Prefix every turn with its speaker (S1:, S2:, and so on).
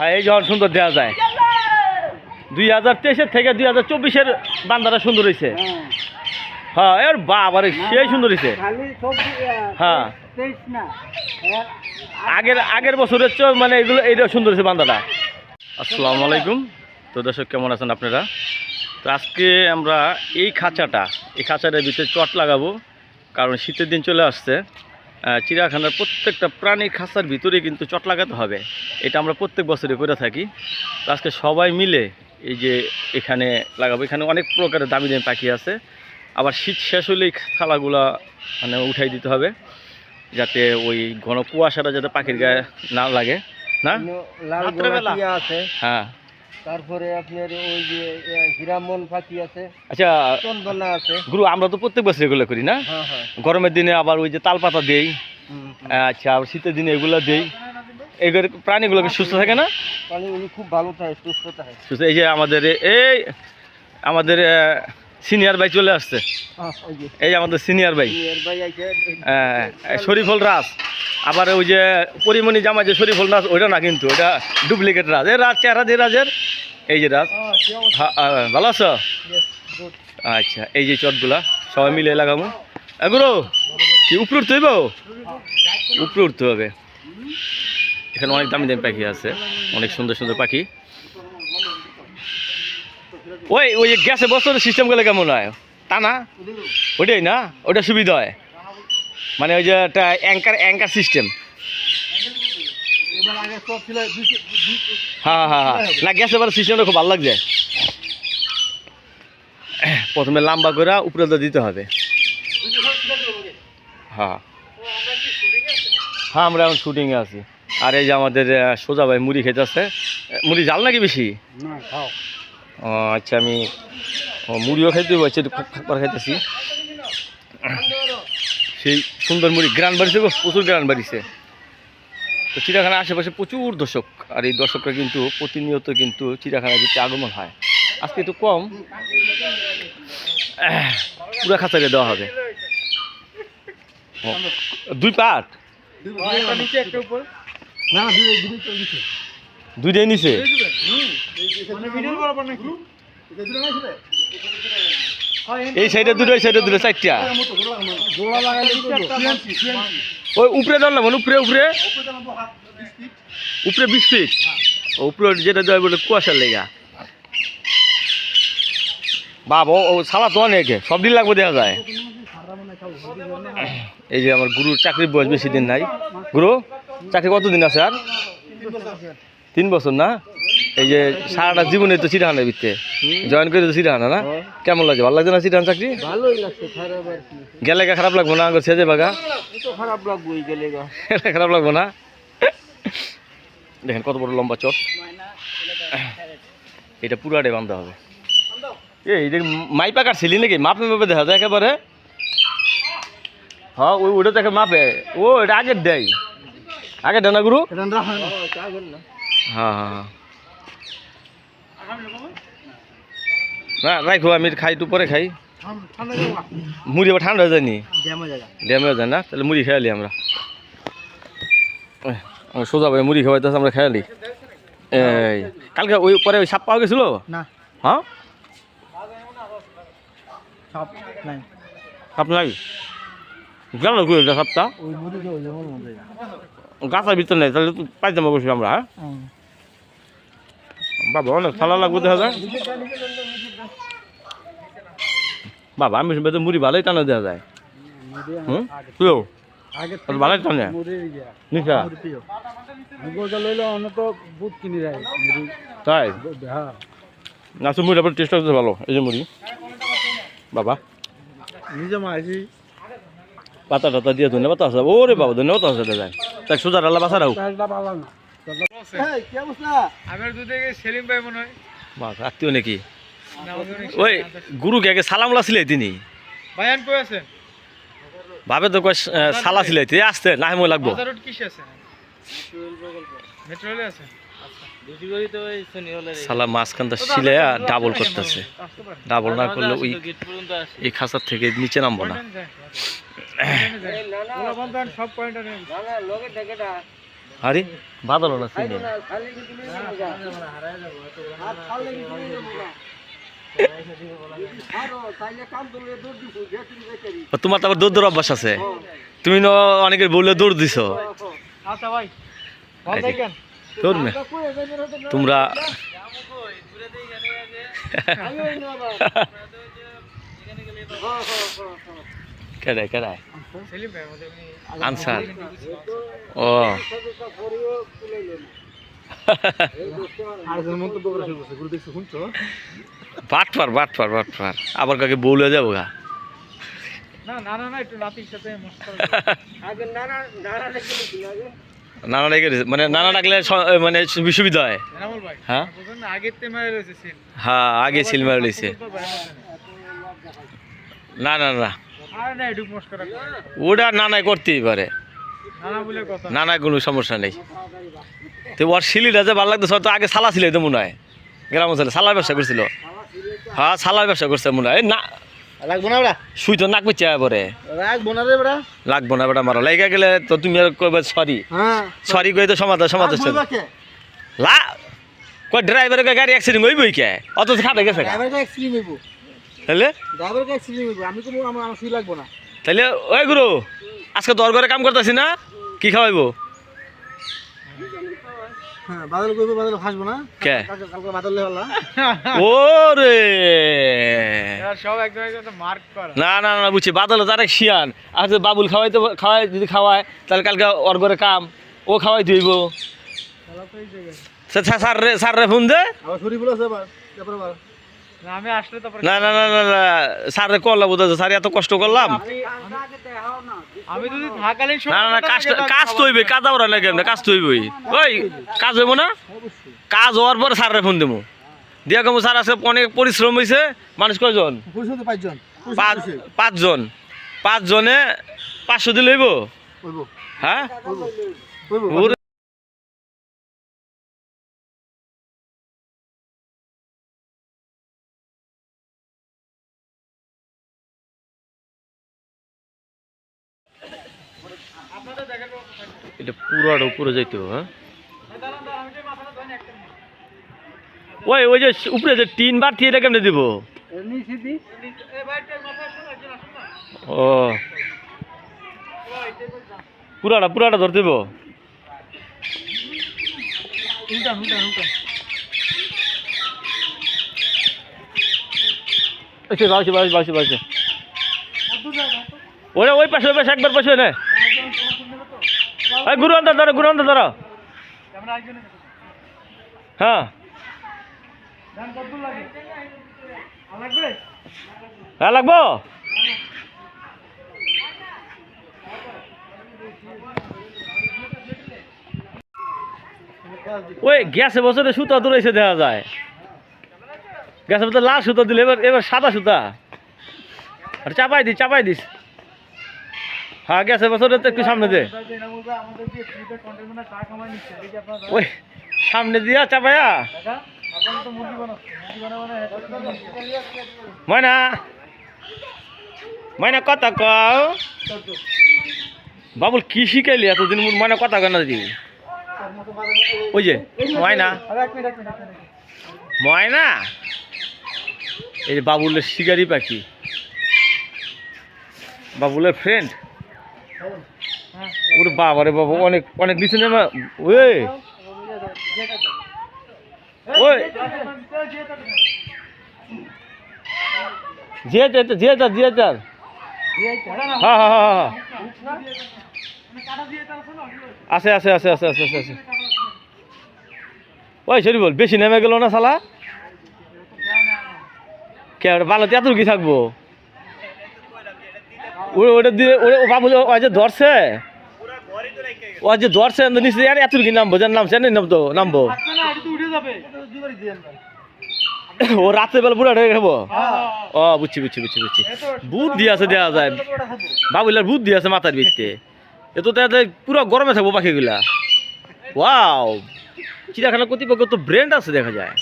S1: হ্যাঁ এই যখন সুন্দর দেওয়া যায়। দুই হাজার তেইশের থেকে দুই হাজার চব্বিশের বান্দারা সুন্দর হয়েছে
S2: হ্যাঁ
S1: হ্যাঁ এর বাবারে সেই সুন্দর হয়েছে হ্যাঁ। আগের আগের বছরের চেয়ে মানে এগুলো এইটা সুন্দর হয়েছে বান্দাটা। আসসালামু আলাইকুম। তো দর্শক কেমন আছেন আপনারা? তো আজকে আমরা এই খাঁচাটা এই খাঁচাটার ভিতরে চট লাগাবো কারণ শীতের দিন চলে আসছে। চিড়িয়াখানার প্রত্যেকটা প্রাণীর খাঁচার ভিতরে কিন্তু চট লাগাতে হবে। এটা আমরা প্রত্যেক বছরে করে থাকি। তো আজকে সবাই মিলে এই যে এখানে লাগাবো। এখানে অনেক প্রকারের দামি দামি পাখি আছে। আবার শীত শেষ হলেই থালাগুলা মানে উঠাই দিতে হবে যাতে ওই ঘন কুয়াশাটা যাতে পাখির গায়ে না লাগে। না?
S2: আছে।
S1: হ্যাঁ।
S2: তারপরে আপনার ওই যে হিরামন ফাঁকি পাখি আছে
S1: আচ্ছা
S2: চন্দনা আছে।
S1: গুরু আমরা তো প্রত্যেক বছর এগুলো করি না?
S2: হ্যাঁ হ্যাঁ।
S1: গরমের দিনে আবার ওই যে তালপাতা দেই। আচ্ছা আবার শীতের দিনে এগুলো দেই। এগুলো প্রাণীগুলোকে সুস্থ থাকে না?
S2: প্রাণীগুলো খুব ভালো থাকে সুস্থ থাকে।
S1: সুস্থ এই যে আমাদের এই আমাদের সিনিয়র ভাই চলে আসছে।
S2: হ্যাঁ,
S1: এই আমাদের সিনিয়র ভাই।
S2: আছে
S1: শরীফুল রাজ। আবার ওই যে পরিমণি জামা যে শরীফুল রাজ ওইটা না কিন্তু ওটা ডুপ্লিকেট রাজ। এই রাজ চেহারা যে রাজের? এই যে রাজ।
S2: হ্যাঁ?
S1: হ্যাঁ, ভালো আছো? আচ্ছা এই যে চটগুলা সবাই মিলে লাগাবো। এগুলো কি উপরে উঠতে হইব উপরে উঠতে হবে। এখানে অনেক দামি দামি পাখি আছে অনেক সুন্দর সুন্দর পাখি। ওই ওই গ্যাসে বছরের সিস্টেমগুলো কেমন হয়? তা না? ওইটাই না? ওটা সুবিধা হয়। মানে ওই যে একটা অ্যাঙ্কার অ্যাঙ্কার সিস্টেম হ্যাঁ হ্যাঁ হ্যাঁ। না, গ্যাসে এবার সিস্টেমটা খুব ভালো লাগছে। প্রথমে লম্বা করে উপরে দিতে হবে। হ্যাঁ। হ্যাঁ আমরা এখন শুটিংয়ে আছি। আর এই যে আমাদের সোজা ভাই মুড়ি খেতেছে মুড়ি জাল নাকি বেশি?
S2: না, খাও।
S1: আচ্ছা আমি মুড়িও খাইতে খাক খাইতেছি। সেই সুন্দর মুড়ি গ্রান বাড়িছে গো প্রচুর গ্রান বাড়িছে। তো চিড়িয়াখানার আশেপাশে প্রচুর দর্শক আর এই দর্শকরা কিন্তু প্রতিনিয়ত কিন্তু চিড়িয়াখানার ভিতরে আগমন হয়। আজকে একটু কম পুরা খাঁচারে দেওয়া হবে। দুই
S2: উপর। না দুই দুই চল্লিশে
S1: দুইটাই নিছে। এই সাইডে দুটো, এই সাইডে দুটো, চারটা। ওই উপরে লাগবে উপরে উপরে। উপরে বিশ ফিট উপরে যেটা দেওয়া বলে কুয়াশার লেগা। বাবা ও সালা তো অনেক। সব দিন লাগবে দেখা যায়। এই যে আমার গুরুর চাকরির বয়স বেশি দিন নাই। গুরু, চাকরি কতদিন আছে আর? তিন বছর না? এই যে সারাটা জীবনে তো চিড়াহানা বিতে জয়েন করে তো চিড়াহানা না? কেমন লাগছে? ভালো লাগছে না চিড়াহান চাকরি? গেলে গা খারাপ লাগবো না? আগে ছেজে বাগা?
S2: খারাপ লাগবোই গেলে
S1: খারাপ লাগবো না? দেখেন কত বড় লম্বা চট। এটা পুরাটাই বান্ধা হবে। এই দেখ মাইপা কাটছিলি নাকি? মাপে মাপে দেখা যায় একেবারে। হ্যাঁ ওই ওটা দেখে মাপে। ও এটা আগের দেয়। আগের দেয় না গুরু? হ্যাঁ হ্যাঁ হ্যাঁ। না রাখো আমি খাই একটু পরে খাই। মুড়ি আবার ঠান্ডা হয়ে যায়নি? ড্যামে যায় না? তাহলে মুড়ি খেয়ালি আমরা। সোজা ভাই মুড়ি খাওয়াইতেছে আমরা খেয়ালি। এই কালকে ওই পরে ওই সাপ পাওয়া গেছিল?
S2: না।
S1: হ্যাঁ?
S2: সব নাই।
S1: সাপ নাই? গেল কই এটা
S2: মধ্যে
S1: গাছের ভিতর নেই তাহলে পাইতাম অবশ্যই আমরা হ্যাঁ? বাবা অনেক ঠান্ডা লাগবে দেখা যায়। বাবা আমি শুনবে তো মুড়ি ভালোই টানা দেওয়া যায়। হুম? তুইও? ভালোই টানে। নিশা? তাই?
S2: হ্যাঁ।
S1: না মুড়ি আপনার টেস্ট ভালো এই যে মুড়ি। বাবা।
S2: নিজে মাইছি।
S1: পাতা টাতা দিয়ে ধনে পাতা আছে। ওরে বাবা ধনে পাতা আছে দাদা তাই সোজা ডালা বাসা রাখো।
S2: তাহলে ভালো না। কি অবস্থা?
S3: আমার দুধে সেলিম ভাই
S1: বাস আত্মীয় নাকি? ওই গুরুকে আগে সালাম ছিলাই তিনি।
S3: ভাইয়ান কই আছেন?
S1: ভাবে তো কয় সালা ছিলাই। তিনি আসতে না মই লাগবো।
S3: বাজার রোড কিসে আছে? মেট্রো আছে
S1: সালা মাঝখানটা সিলাই ডাবল করতেছে। ডাবল না করলে ওই এই খাঁচার থেকে নিচে নামবো না।
S3: আর সব পয়েন্ট
S2: না না লগে ঢাকাটা
S1: আরে বাদল না চিনি তোমার তো আবার দৌড় দৌড় অভ্যাস আছে। তুমি ন অনেকের বললে দৌড় দিছো।
S3: তোমরা ভাই ভালো
S1: এই যে, কেডায় কেডায় আনসার। ও। বাটপার বাটপার বাটপার আবার কাকে বলে যাব গা? নানা ডেকে মানে নানা ডাকলে মানে সুবিধা হয়। হ্যাঁ? হ্যাঁ আগে সিল মারা না না না। ওটা নানাই করতেই পারে।
S3: নানা
S1: কোনো সমস্যা নেই। তো ওর শিলিটা যে ভালো লাগতো তো আগে সালা ছিল তো মনে হয়। গ্রাম অঞ্চলে সালার ব্যবসা করছিল। হ্যাঁ সালার ব্যবসা করছে মনে হয়। না
S2: লাগবো না বেড়া?
S1: সুই তো নাক পিছিয়ে পরে
S2: রাখব না রে বেড়া।
S1: লাগবো না বেটা মারা। লেগে গেলে তো তুমি আর কইবে সরি সরি কই তো সমাধান সমাধান লা কই ড্রাইভারের গাড়ি অ্যাক্সিডেন্ট হইবই কে? অত খাটে গেছে
S2: হইব।
S1: তাহলে
S2: হইব আমি কোনো আমার আমার সুই লাগবো না।
S1: তাহলে ওই গুরু আজকে তোর ঘরে কাম করতেছি না? কি খাওয়াইবো?
S2: হ্যাঁ বাদল কইবো বাদল হাসবো না?
S1: কে?
S2: কালকে কালকে বাদল হলা
S1: ও রে!
S3: সব একদম একদম মার্ক করা।
S1: না না না বুঝছি বাদল তার এক শিয়ান। আর যদি বাবুল খাওয়াইতে খাওয়াই যদি খাওয়ায় তাহলে কালকে ওর ঘরে কাম। ও খাওয়াই দিব স্যার রে স্যার রে ফোন দে।
S2: আবার আছে আবার।
S3: না আমি আসলে তারপরে
S1: না না না না না স্যার করলাম বোধ স্যার এত কষ্ট করলাম।
S3: আমি- আমি যদি থাকালীন
S1: না না না কাজ কাজ তো হইবে কাজ আবার না কেমন কাজ তো হইবই ওই কাজ হইব না? কাজ হওয়ার পর স্যার ফোন দেবো দিয়া কমু স্যার আছে অনেক পরিশ্রম হয়েছে মানুষ কয়জন?
S2: পাঁচজন
S1: পাঁচ পাঁচজন। পাঁচজনে। পাঁচশো দিলে হইব?
S2: হইব।
S1: হ্যাঁ? এটা পুরোটা উপরে যাইতে হবে, হ্যাঁ? ওই ওই যে উপরে যে টিন বার দিয়ে এটা কেমনে দিব? ও। পুরাটা পুরাটা ধরতে দিব? বাউছে বাউছে বাউছে ওরে ওই পাশে ওই পাশে একবার পাশে নে। গুরু আন্দার ধরো গুরু আন্দার ধরো। হ্যাঁ।
S3: ধান কত লাগে? লাগবে?
S1: হ্যাঁ লাগবো। ওই গ্যাসে বছরে সুতা দৌড়াইছে দেখা যায়। গ্যাসের মধ্যে লাল সুতা দিলে এবার এবার সাদা সুতা। আর চাপাই দিস চাপাই দিস। হ্যাঁ গ্যাসের বছরে তো একটু সামনে দে।
S3: এনামুল ভাই আমাদের যে ফ্রিতে কন্টেইনার টাকা কামাই নিচ্ছে দেখি আপনারা
S1: ওই, সামনে দিয়া
S3: বানাবো না
S1: ময়না ময়না কথা কও। বাবুল, কি শিখাইলি এতদিন? ময়না কথা কেন দি ওই যে, ময়না। ময়না? এই বাবুলের শিকারি পাখি। বাবুলের ফ্রেন্ড ওরে বাবা রে বাবা, অনেক অনেক নিচে নেমা ওই। আছে আছে আছে আছে আছে আছে আছে। বল বেশি নেমে গেল না শালা? কে, বালাতে এত কি থাকব? ওটা দিয়ে যে ধরছে। ও যে ধরছে নিচে আর কি নামবো নামবো। ও বেলা ও বুঝছি বুঝছি বুঝছি বুঝছি। বুদ্ধি আছে দেওয়া যায়। বাবুলার বুদ্ধি আছে মাথার ভিত্তে এ তো পুরো গরমে থাকব পাখিগুলা। ওয়াও। চিড়িয়াখানা কর্তৃপক্ষ তো ব্র্যান্ড আছে, দেখা যায়।